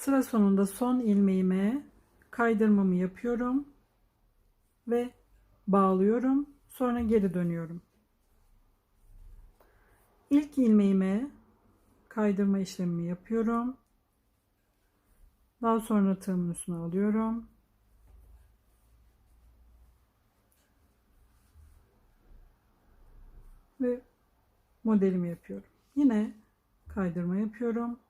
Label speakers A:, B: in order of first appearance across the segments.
A: Sıra sonunda son ilmeğime kaydırmamı yapıyorum ve bağlıyorum. Sonra geri dönüyorum. İlk ilmeğime kaydırma işlemimi yapıyorum. Daha sonra tığımın üstüne alıyorum. Ve modelimi yapıyorum. Yine kaydırma yapıyorum.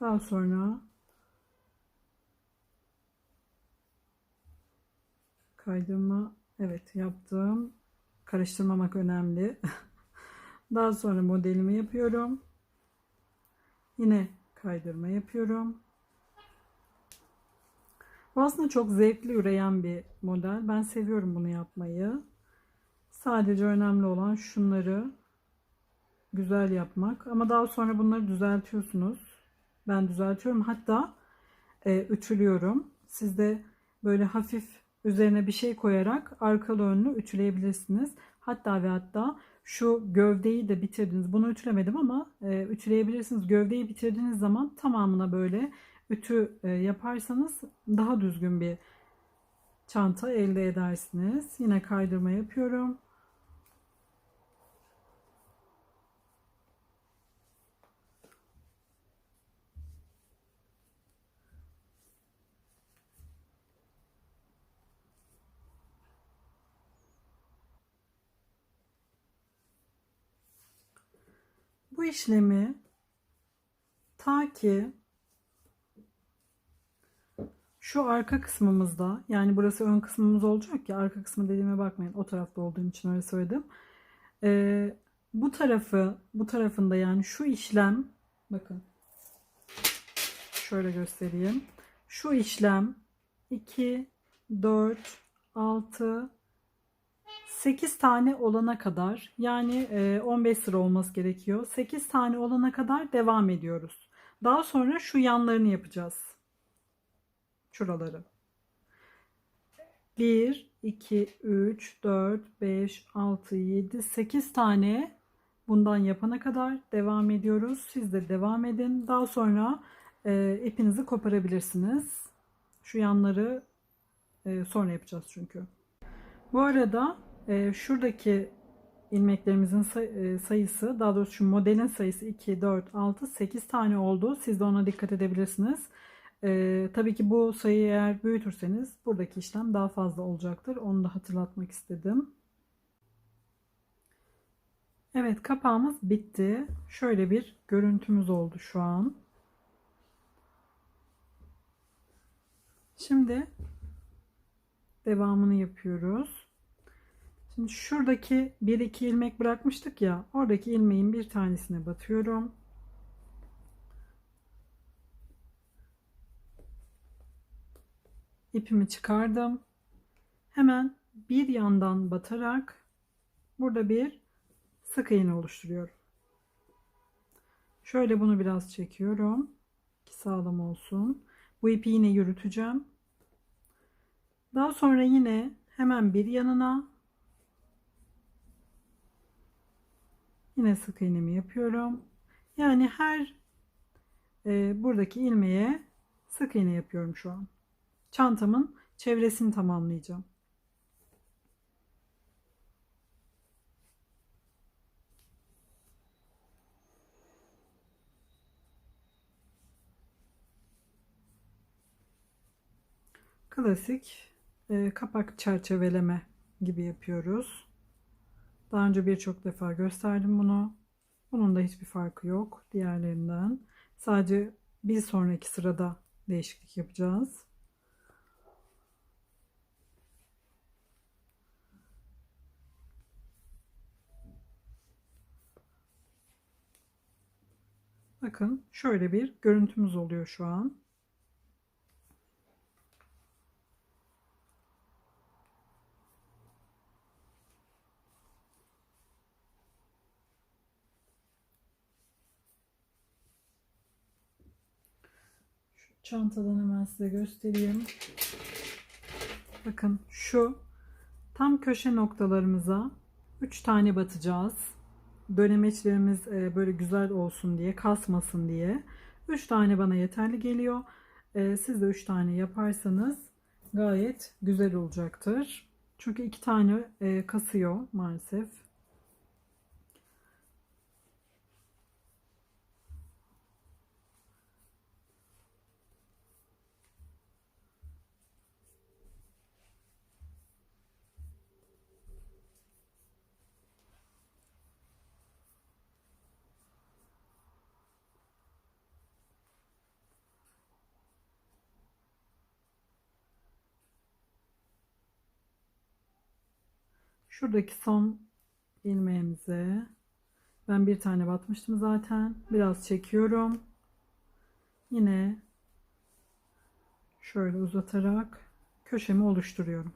A: Daha sonra kaydırma evet yaptım. Karıştırmamak önemli. Daha sonra modelimi yapıyorum. Yine kaydırma yapıyorum. Bu aslında çok zevkli üreyen bir model. Ben seviyorum bunu yapmayı. Sadece önemli olan şunları güzel yapmak. Ama daha sonra bunları düzeltiyorsunuz. Ben düzeltiyorum. Hatta e, ütülüyorum. Siz de böyle hafif üzerine bir şey koyarak arkalı önlü ütüleyebilirsiniz. Hatta ve hatta şu gövdeyi de bitirdiniz. Bunu ütülemedim ama e, ütüleyebilirsiniz. Gövdeyi bitirdiğiniz zaman tamamına böyle ütü e, yaparsanız daha düzgün bir çanta elde edersiniz. Yine kaydırma yapıyorum. Bu işlemi ta ki şu arka kısmımızda yani burası ön kısmımız olacak ya arka kısmı dediğime bakmayın o tarafta olduğum için öyle söyledim. Ee, bu tarafı bu tarafında yani şu işlem bakın şöyle göstereyim. Şu işlem 2 4 6 8 tane olana kadar yani e, 15 sıra olması gerekiyor. 8 tane olana kadar devam ediyoruz. Daha sonra şu yanlarını yapacağız. Şuraları. 1, 2, 3, 4, 5, 6, 7, 8 tane bundan yapana kadar devam ediyoruz. Siz de devam edin. Daha sonra e, ipinizi koparabilirsiniz. Şu yanları e, sonra yapacağız çünkü. Bu arada e, şuradaki ilmeklerimizin e, sayısı daha doğrusu şu modelin sayısı 2, 4, 6, 8 tane oldu. Siz de ona dikkat edebilirsiniz. E, tabii ki bu sayıyı eğer büyütürseniz buradaki işlem daha fazla olacaktır. Onu da hatırlatmak istedim. Evet kapağımız bitti. Şöyle bir görüntümüz oldu şu an. Şimdi devamını yapıyoruz. Şimdi şuradaki bir iki ilmek bırakmıştık ya. Oradaki ilmeğin bir tanesine batıyorum. İpimi çıkardım. Hemen bir yandan batarak burada bir sık iğne oluşturuyorum. Şöyle bunu biraz çekiyorum ki sağlam olsun. Bu ipi yine yürüteceğim. Daha sonra yine hemen bir yanına yine sık iğnemi yapıyorum. Yani her e, buradaki ilmeğe sık iğne yapıyorum şu an. Çantamın çevresini tamamlayacağım. Klasik e, kapak çerçeveleme gibi yapıyoruz. Daha önce birçok defa gösterdim bunu. Bunun da hiçbir farkı yok diğerlerinden. Sadece bir sonraki sırada değişiklik yapacağız. Bakın şöyle bir görüntümüz oluyor şu an. Çantadan hemen size göstereyim. Bakın şu tam köşe noktalarımıza 3 tane batacağız. dönemeçlerimiz e, böyle güzel olsun diye, kasmasın diye. 3 tane bana yeterli geliyor. E, siz de 3 tane yaparsanız gayet güzel olacaktır. Çünkü 2 tane e, kasıyor maalesef. Şuradaki son ilmeğimize ben bir tane batmıştım zaten. Biraz çekiyorum. Yine şöyle uzatarak köşemi oluşturuyorum.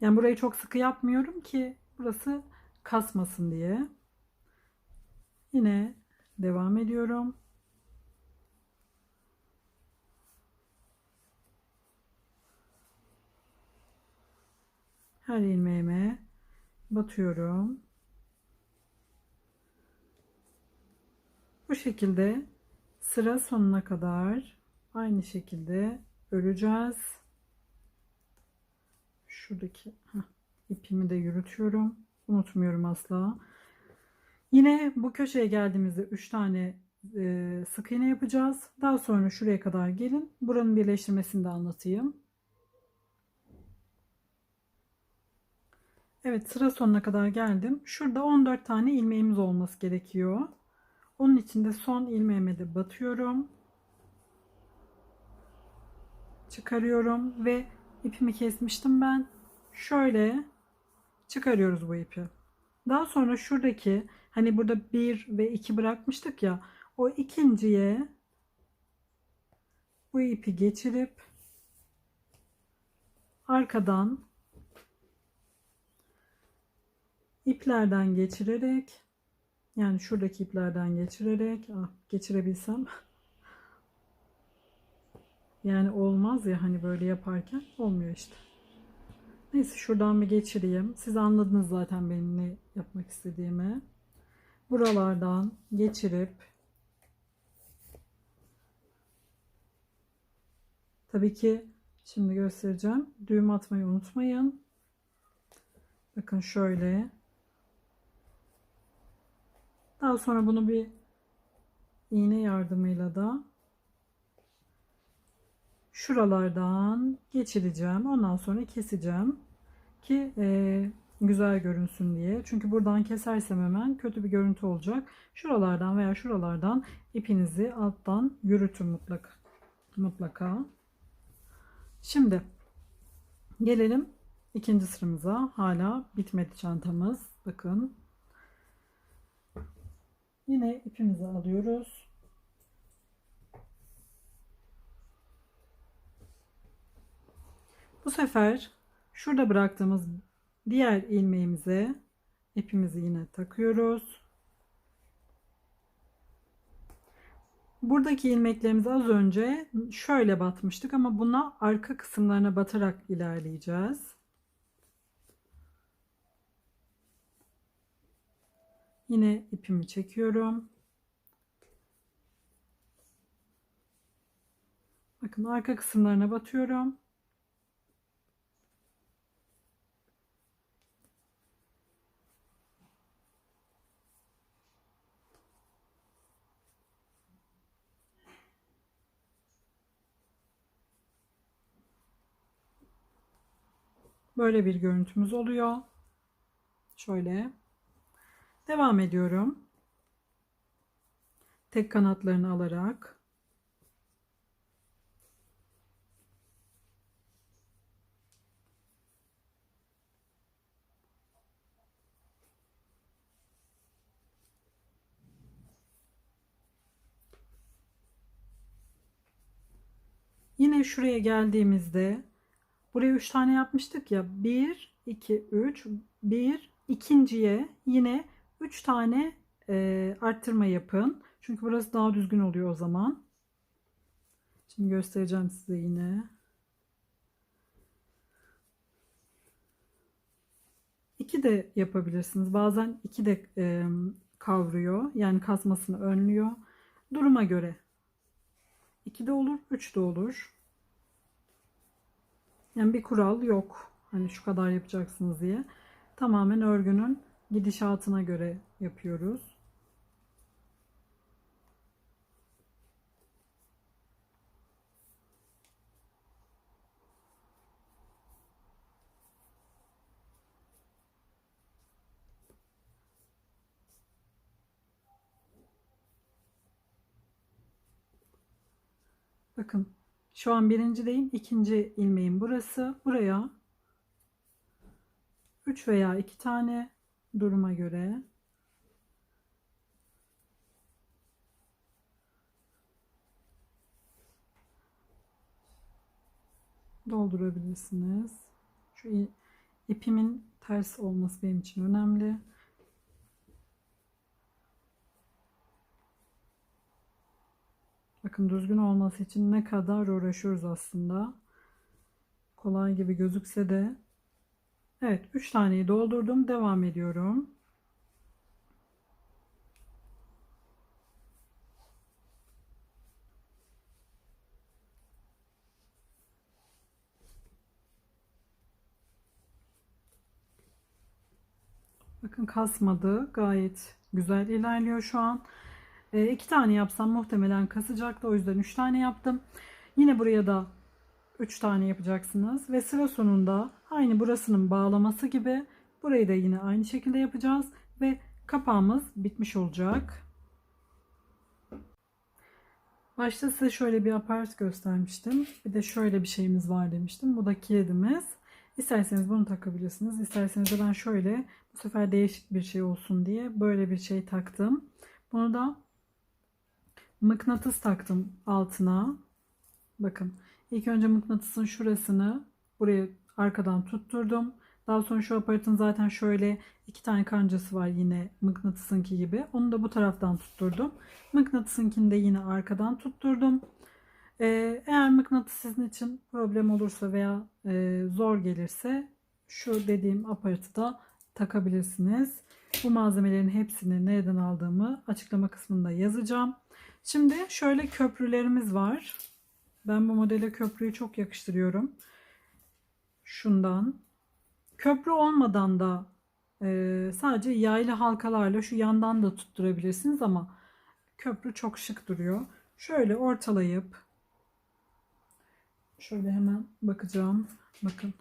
A: Yani burayı çok sıkı yapmıyorum ki burası kasmasın diye. Yine devam ediyorum. Her ilmeğime batıyorum. Bu şekilde sıra sonuna kadar aynı şekilde öreceğiz. Şuradaki heh, ipimi de yürütüyorum. Unutmuyorum asla. Yine bu köşeye geldiğimizde 3 tane e, sık iğne yapacağız. Daha sonra şuraya kadar gelin. Buranın birleştirmesini de anlatayım. Evet sıra sonuna kadar geldim. Şurada 14 tane ilmeğimiz olması gerekiyor. Onun için de son ilmeğime de batıyorum. Çıkarıyorum ve ipimi kesmiştim ben. Şöyle çıkarıyoruz bu ipi. Daha sonra şuradaki hani burada 1 ve 2 bırakmıştık ya o ikinciye bu ipi geçirip arkadan iplerden geçirerek yani şuradaki iplerden geçirerek ah, geçirebilsem yani olmaz ya hani böyle yaparken olmuyor işte. Neyse şuradan bir geçireyim. Siz anladınız zaten benim ne yapmak istediğimi. Buralardan geçirip tabii ki şimdi göstereceğim. Düğüm atmayı unutmayın. Bakın şöyle daha sonra bunu bir iğne yardımıyla da şuralardan geçireceğim. Ondan sonra keseceğim ki e, güzel görünsün diye. Çünkü buradan kesersem hemen kötü bir görüntü olacak. Şuralardan veya şuralardan ipinizi alttan yürütün mutlaka. Mutlaka. Şimdi gelelim ikinci sıramıza. Hala bitmedi çantamız. Bakın Yine ipimizi alıyoruz. Bu sefer şurada bıraktığımız diğer ilmeğimize ipimizi yine takıyoruz. Buradaki ilmeklerimizi az önce şöyle batmıştık ama buna arka kısımlarına batarak ilerleyeceğiz. Yine ipimi çekiyorum. Bakın arka kısımlarına batıyorum. Böyle bir görüntümüz oluyor. Şöyle. Devam ediyorum. Tek kanatlarını alarak Yine şuraya geldiğimizde buraya 3 tane yapmıştık ya 1 2 3 1 ikinciye yine 3 tane e, arttırma yapın. Çünkü burası daha düzgün oluyor o zaman. Şimdi göstereceğim size yine. iki de yapabilirsiniz. Bazen iki de e, kavruyor. Yani kasmasını önlüyor. Duruma göre. İki de olur, üç de olur. Yani bir kural yok. Hani şu kadar yapacaksınız diye. Tamamen örgünün gidişatına göre yapıyoruz. Bakın şu an birincideyim. ikinci ilmeğim burası. Buraya 3 veya 2 tane duruma göre doldurabilirsiniz. Şu ipimin ters olması benim için önemli. Bakın düzgün olması için ne kadar uğraşıyoruz aslında. Kolay gibi gözükse de. Evet 3 taneyi doldurdum. Devam ediyorum. Bakın kasmadı. Gayet güzel ilerliyor şu an. E, tane yapsam muhtemelen kasacaktı. O yüzden üç tane yaptım. Yine buraya da üç tane yapacaksınız. Ve sıra sonunda aynı burasının bağlaması gibi burayı da yine aynı şekilde yapacağız. Ve kapağımız bitmiş olacak. Başta size şöyle bir apart göstermiştim. Bir de şöyle bir şeyimiz var demiştim. Bu da kilidimiz. İsterseniz bunu takabilirsiniz. İsterseniz de ben şöyle bu sefer değişik bir şey olsun diye böyle bir şey taktım. Bunu da mıknatıs taktım altına. Bakın ilk önce mıknatısın şurasını buraya arkadan tutturdum. Daha sonra şu aparatın zaten şöyle iki tane kancası var yine mıknatısınki gibi. Onu da bu taraftan tutturdum. Mıknatısınkini de yine arkadan tutturdum. Ee, eğer mıknatıs sizin için problem olursa veya e, zor gelirse şu dediğim aparatı da takabilirsiniz. Bu malzemelerin hepsini nereden aldığımı açıklama kısmında yazacağım. Şimdi şöyle köprülerimiz var. Ben bu modele köprüyü çok yakıştırıyorum. Şundan. Köprü olmadan da e, sadece yaylı halkalarla şu yandan da tutturabilirsiniz ama köprü çok şık duruyor. Şöyle ortalayıp şöyle hemen bakacağım. Bakın.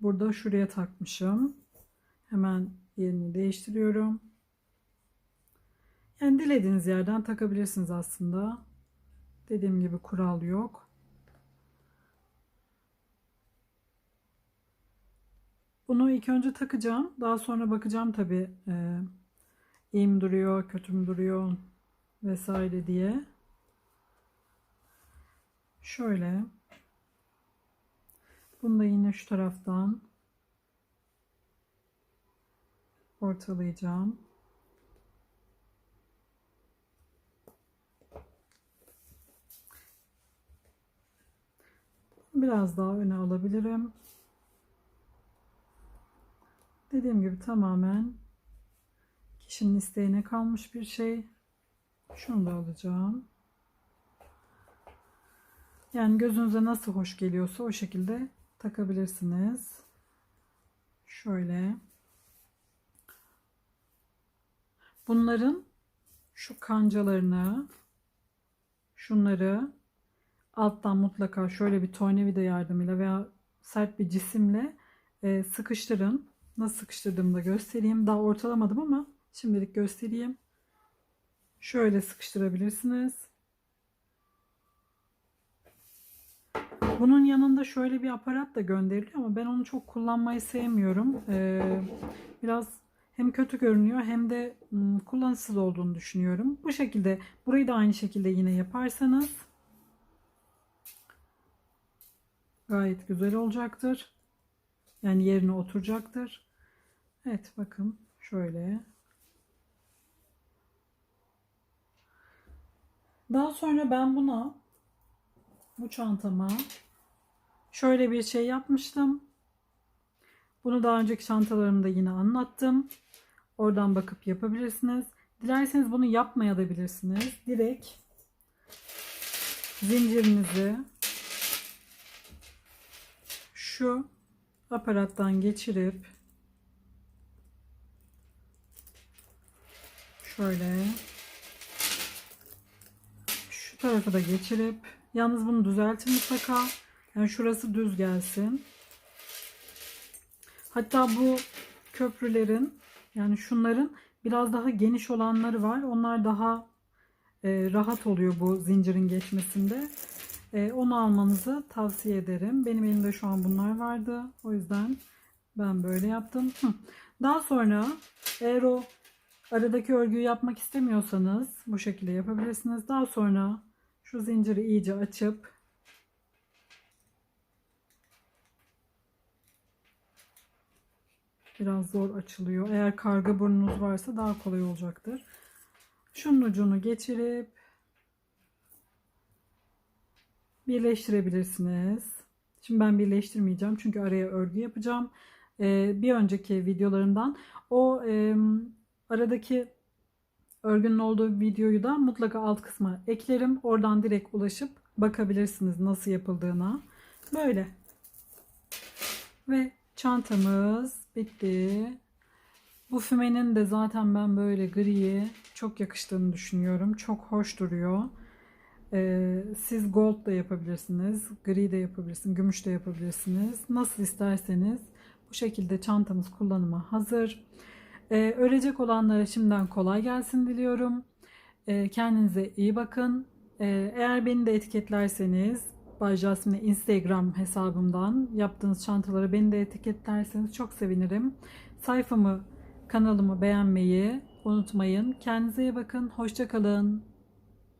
A: Burada şuraya takmışım. Hemen yerini değiştiriyorum. Yani dilediğiniz yerden takabilirsiniz aslında. Dediğim gibi kural yok. Bunu ilk önce takacağım. Daha sonra bakacağım tabii e, iyi mi duruyor, kötü mü duruyor vesaire diye. Şöyle. Bunu da yine şu taraftan ortalayacağım. Biraz daha öne alabilirim. Dediğim gibi tamamen kişinin isteğine kalmış bir şey. Şunu da alacağım. Yani gözünüze nasıl hoş geliyorsa o şekilde takabilirsiniz. Şöyle. Bunların şu kancalarını şunları alttan mutlaka şöyle bir tornavida yardımıyla veya sert bir cisimle e, sıkıştırın. Nasıl sıkıştırdığımı da göstereyim. Daha ortalamadım ama şimdilik göstereyim. Şöyle sıkıştırabilirsiniz. Bunun yanında şöyle bir aparat da gönderiliyor ama ben onu çok kullanmayı sevmiyorum. Ee, biraz hem kötü görünüyor hem de ım, kullanışsız olduğunu düşünüyorum. Bu şekilde burayı da aynı şekilde yine yaparsanız gayet güzel olacaktır. Yani yerine oturacaktır. Evet bakın şöyle. Daha sonra ben buna bu çantama şöyle bir şey yapmıştım. Bunu daha önceki çantalarımda yine anlattım. Oradan bakıp yapabilirsiniz. Dilerseniz bunu yapmaya da. Direkt zincirinizi şu aparattan geçirip şöyle şu tarafa da geçirip yalnız bunu düzeltin mutlaka. Yani şurası düz gelsin. Hatta bu köprülerin yani şunların biraz daha geniş olanları var. Onlar daha e, rahat oluyor bu zincirin geçmesinde. E, onu almanızı tavsiye ederim. Benim elimde şu an bunlar vardı. O yüzden ben böyle yaptım. Daha sonra eğer o aradaki örgüyü yapmak istemiyorsanız bu şekilde yapabilirsiniz. Daha sonra şu zinciri iyice açıp biraz zor açılıyor. Eğer karga burnunuz varsa daha kolay olacaktır. Şunun ucunu geçirip birleştirebilirsiniz. Şimdi ben birleştirmeyeceğim çünkü araya örgü yapacağım. Ee, bir önceki videolarımdan o e, aradaki örgünün olduğu videoyu da mutlaka alt kısma eklerim. Oradan direkt ulaşıp bakabilirsiniz nasıl yapıldığına. Böyle. Ve çantamız bitti. Bu fümenin de zaten ben böyle griye çok yakıştığını düşünüyorum. Çok hoş duruyor. Ee, siz gold da yapabilirsiniz, gri de yapabilirsiniz, gümüş de yapabilirsiniz. Nasıl isterseniz bu şekilde çantamız kullanıma hazır. Ee, örecek olanlara şimdiden kolay gelsin diliyorum. Ee, kendinize iyi bakın. Ee, eğer beni de etiketlerseniz Bay Jasmine Instagram hesabımdan yaptığınız çantaları beni de etiketlerseniz çok sevinirim. Sayfamı, kanalımı beğenmeyi unutmayın. Kendinize iyi bakın. Hoşçakalın.